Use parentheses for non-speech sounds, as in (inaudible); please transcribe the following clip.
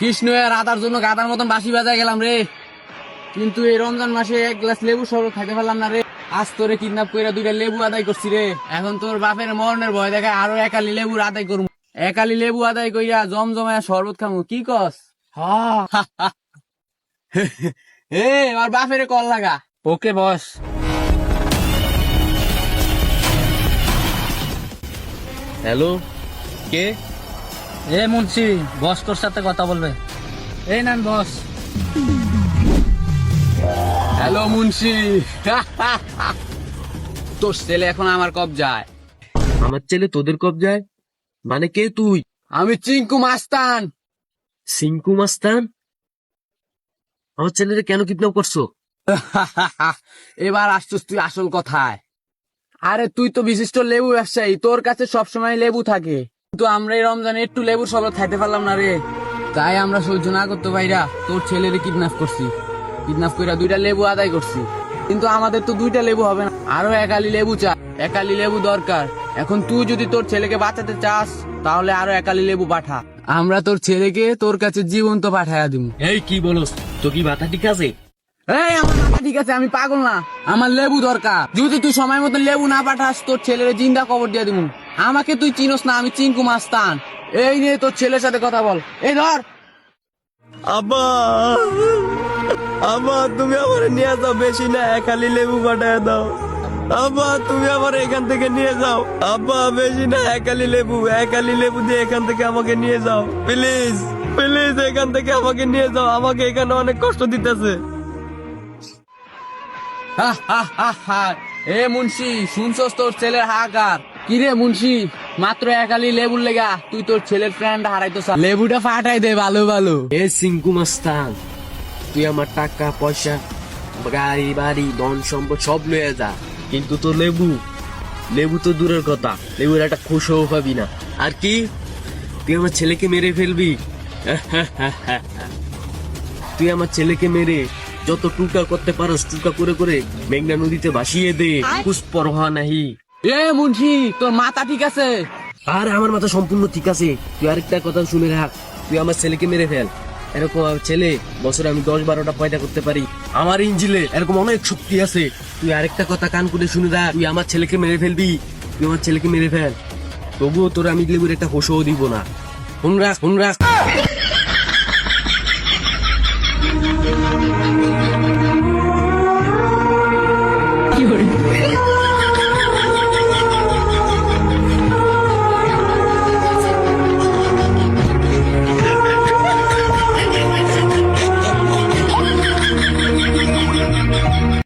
কৃষ্ণ আর রাধার জন্য গাদার মতন বাসি বাজায় গেলাম রে। কিন্তু এই রমজান মাসে এক গ্লাস লেবু শরবত খাইতে পারলাম না রে। আজ তোরে কিডন্যাপ করে দুইটা লেবু আদায় করছি রে। এখন তোর বাপের মরণের ভয় দেখায় আরও একালি লেবু আদায় করব। একালি লেবু আদায় কইরা জমজমায় শরবত খামু কি কস? (laughs) এ আমার বাপের কল লাগা। ওকে বস। হ্যালো কে? এ মুন্সি বস তোর সাথে কথা বলবে। এই নেন বস। হ্যালো মুন্সি। (laughs) তোর ছেলে এখন আমার কবজায়। আমার ছেলে তোদের কবজায়? মানে কে তুই? আমি চিঙ্কু মাস্তান। সিংকু মাস্তান? আমার ছেলেরে কেন কিডন্যাপ করছ? (laughs) এবার আসছিস তুই আসল কথায়। আরে তুই তো বিশিষ্ট লেবু ব্যবসায়ী তোর কাছে সবসময় লেবু থাকে। কিন্তু আমরা এই রমজানে একটু লেবুর শরবত খাইতে পারলাম না রে। তাই আমরা সহ্য না করতে পাইরা তোর ছেলেরে কিডন্যাপ করছি। কিডন্যাপ করে দুইটা লেবু আদায় করছি। কিন্তু আমাদের তো দুইটা লেবু হবে না। আরও একালি লেবু চা। একালি লেবু দরকার। এখন তুই যদি তোর ছেলেকে বাঁচাতে চাস, তাহলে আরও একালি লেবু পাঠা। আমরা তোর ছেলেকে তোর কাছে জীবন্ত পাঠাইয়া দিব এই কি বলস? তো কি মাথা ঠিক আছে? এই, আমার মাথা ঠিক আছে, আমি পাগল না। আমার লেবু দরকার। যদি তুই সময় মতো লেবু না পাঠাস, তোর ছেলের জিন্দা কবর দিয়ে দিব আমাকে তুই চিনস না, আমি চিঙ্কু মাস্তান। এই নিয়ে তোর ছেলের সাথে কথা বল। এই ধর। আব্বা আব্বা, তুমি আমার নিয়ে যাও, বেশি না, খালি লেবু পাঠায় দাও। আব্বা, তুমি আমার এখান থেকে নিয়ে যাও। আব্বা, বেশি না একালি লেবু একালি লেবু দিয়ে এখান থেকে আমাকে নিয়ে যাও। প্লিজ প্লিজ, এখান থেকে আমাকে নিয়ে যাও। আমাকে এখানে অনেক কষ্ট দিতেছে। এ মুন্সি, শুনছস তোর ছেলের হাহাকার? কি রে মুন্সি? মাত্র একালি লেবুর লেগা। তুই তোর ছেলের ফ্রেন্ড হারাইতো লেবুটা ফাটাই দে ভালো ভালো এ সিংকু মাস্তান, তুই আমার টাকা, পয়সা, গাড়ি, বাড়ি, ধন সম্পদ সব লয়ে যা। কিন্তু তো লেবু লেবু তো দূরের কথা। লেবুর একটা খুশও পাবি না। আর কি? তুই আমার ছেলেকে মেরে ফেলবি? তুই আমার ছেলেকে মেরে যত টুকা করতে পারস টুকা করে করে মেঘনা নদীতে ভাসিয়ে দে। কুস পরোয়া নাহি। এ মুন্সি তোর মাথা ঠিক আছে? আর আমার মাথা সম্পূর্ণ ঠিক আছে। তুই আরেকটা কথা শুনে রাখ। তুই আমার ছেলেকে মেরে ফেল। এরকম ছেলে বছরে আমি দশ বারোটা পয়দা করতে পারি। আমার ইঞ্জিলে এরকম অনেক শক্তি আছে। তুই আরেকটা কথা কান করে শুনে রাখ। তুই আমার ছেলেকে মেরে ফেলবি। তুই আমার ছেলেকে মেরে ফেল। তবুও তোর আমি লেবুর একটা হোসও দিব না। শুন রাখ শুন রাখ।